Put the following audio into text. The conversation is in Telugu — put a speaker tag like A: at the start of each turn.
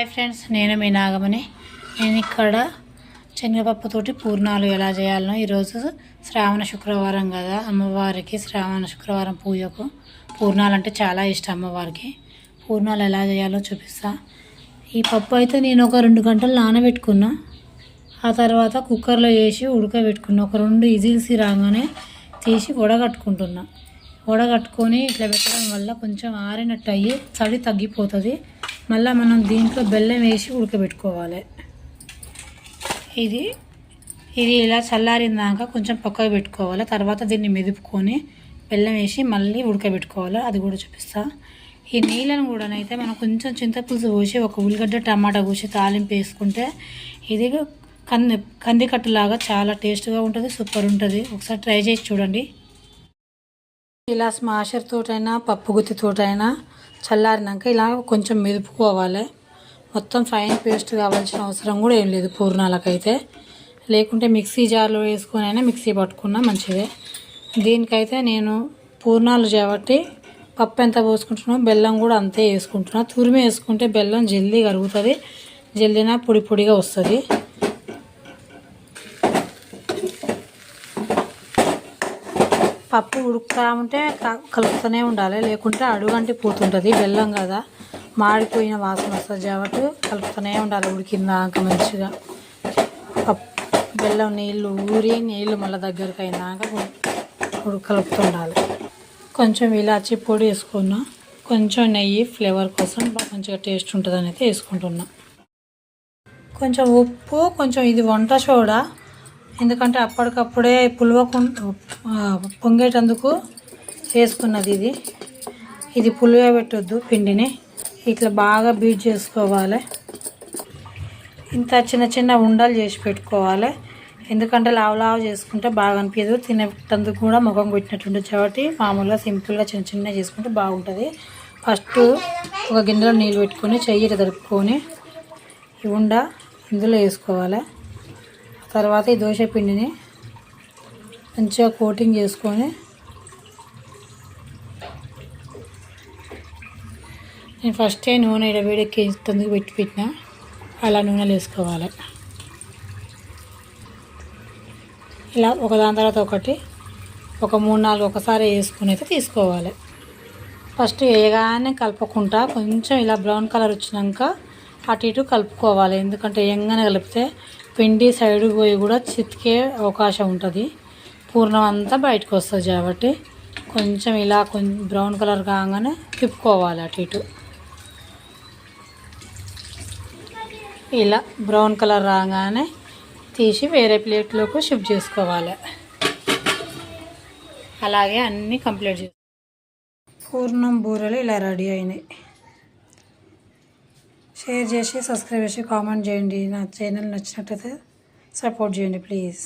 A: హాయ్ ఫ్రెండ్స్ నేను మీ నాగమని నేను ఇక్కడ శనగపప్పుతోటి పూర్ణాలు ఎలా చేయాలనో ఈరోజు శ్రావణ శుక్రవారం కదా. అమ్మవారికి శ్రావణ శుక్రవారం పూజకు పూర్ణాలు అంటే చాలా ఇష్టం అమ్మవారికి. పూర్ణాలు ఎలా చేయాలో చూపిస్తా. ఈ పప్పు అయితే నేను ఒక రెండు గంటలు నానబెట్టుకున్నా. ఆ తర్వాత కుక్కర్లో వేసి ఉడకబెట్టుకున్నా. ఒక రెండు ఇజిల్సి రాగానే తీసి వడగట్టుకుంటున్నా. వడగట్టుకొని ఇట్లా పెట్టడం వల్ల కొంచెం ఆరినట్టు అయ్యి చలి తగ్గిపోతుంది. మళ్ళీ మనం దీంట్లో బెల్లం వేసి ఉడకబెట్టుకోవాలి. ఇది ఇది ఇలా చల్లారిందాక కొంచెం పక్కకు పెట్టుకోవాలి. తర్వాత దీన్ని మెదుపుకొని బెల్లం వేసి మళ్ళీ ఉడకబెట్టుకోవాలి. అది కూడా చూపిస్తా. ఈ నీళ్ళను కూడానైతే మనం కొంచెం చింతపులుసు పోసి ఒక ఉల్లిగడ్డ టమాటా పోసి తాలింపు వేసుకుంటే ఇది కంది కందికట్టులాగా చాలా టేస్ట్గా ఉంటుంది సూపర్ ఉంటుంది. ఒకసారి ట్రై చేసి చూడండి. ఇలా స్మాషర్ తోటైనా పప్పు గుత్తితోటైనా చల్లారినాక ఇలా కొంచెం మెదుపుకోవాలి మొత్తం ఫైన్ పేస్ట్ కావాల్సిన అవసరం కూడా ఏం లేదు పూర్ణాలకైతే. లేకుంటే మిక్సీ జార్లో వేసుకొని అయినా మిక్సీ పట్టుకున్నా మంచిదే. దీనికైతే నేను పూర్ణాలు చేపట్టి పప్పు ఎంత పోసుకుంటున్నాం బెల్లం కూడా అంతే వేసుకుంటున్నా. తురిమి వేసుకుంటే బెల్లం జల్దీ కరుగుతుంది జల్దీనా పొడి పొడిగా వస్తుంది. పప్పు ఉడుకుతా ఉంటే కలుపుతూనే ఉండాలి. లేకుంటే అడుగంటి పోతుంటుంది. బెల్లం కదా. మాడిపోయిన వాసన వస్తుంది కాబట్టి కలుపుతూనే ఉండాలి ఉడికిందాక మంచిగా. పప్పు బెల్లం నీళ్ళు ఊరి నీళ్ళు మళ్ళీ దగ్గరికి అయినాక ఉడు కలుపుతుండాలి. కొంచెం ఇలాచి పొడి వేసుకున్నా కొంచెం నెయ్యి ఫ్లేవర్ కోసం బాగా మంచిగా టేస్ట్ ఉంటుందని అయితే వేసుకుంటున్నా. కొంచెం ఉప్పు కొంచెం ఇది వంట సోడా ఎందుకంటే అప్పటికప్పుడే పులవకు పొంగేటందుకు వేసుకున్నది ఇది. ఇది పులివే పెట్టొద్దు పిండిని. ఇట్లా బాగా బీట్ చేసుకోవాలి. ఇంత చిన్న చిన్న ఉండలు చేసి పెట్టుకోవాలి. ఎందుకంటే లావు లావు చేసుకుంటే బాగా అనిపించదు తినేటందుకు కూడా ముఖం కొట్టినట్టుంటుంది. కాబట్టి మామూలుగా సింపుల్గా చిన్న చిన్న చేసుకుంటే బాగుంటుంది. ఫస్ట్ ఒక గిన్నెలో నీళ్ళు పెట్టుకొని చెయ్యి తడుపుకొని ఈ ఉండ ఇందులో వేసుకోవాలి. తర్వాత ఈ దోశ పిండిని మంచిగా కోటింగ్ చేసుకొని నేను ఫస్టే నూనె ఇడవేడెక్కి తొందరగా పెట్టి పెట్టిన అలా నూనెలు వేసుకోవాలి. ఇలా ఒకదాని తర్వాత ఒకటి ఒక మూడు నాలుగు ఒకసారి వేసుకుని అయితే తీసుకోవాలి. ఫస్ట్ వేయగానే కలపకుండా కొంచెం ఇలా బ్రౌన్ కలర్ వచ్చినాక అటు ఇటు కలుపుకోవాలి. ఎందుకంటే ఎంగన కలిపితే పిండి సైడు పోయి కూడా చితికే అవకాశం ఉంటుంది. పూర్ణం అంతా బయటకు వస్తుంది కాబట్టి కొంచెం ఇలా కొంచెం బ్రౌన్ కలర్ కాగానే తిప్పుకోవాలి అటు ఇటు. ఇలా బ్రౌన్ కలర్ రాగానే తీసి వేరే ప్లేట్లోకి షిఫ్ట్ చేసుకోవాలి. అలాగే అన్నీ కంప్లీట్ చేసి పూర్ణం బూరెలు ఇలా రెడీ అయినాయి. షేర్ చేసి సబ్స్క్రైబ్ చేసి కామెంట్ చేయండి. నా ఛానల్ నచ్చినట్లయితే సపోర్ట్ చేయండి ప్లీజ్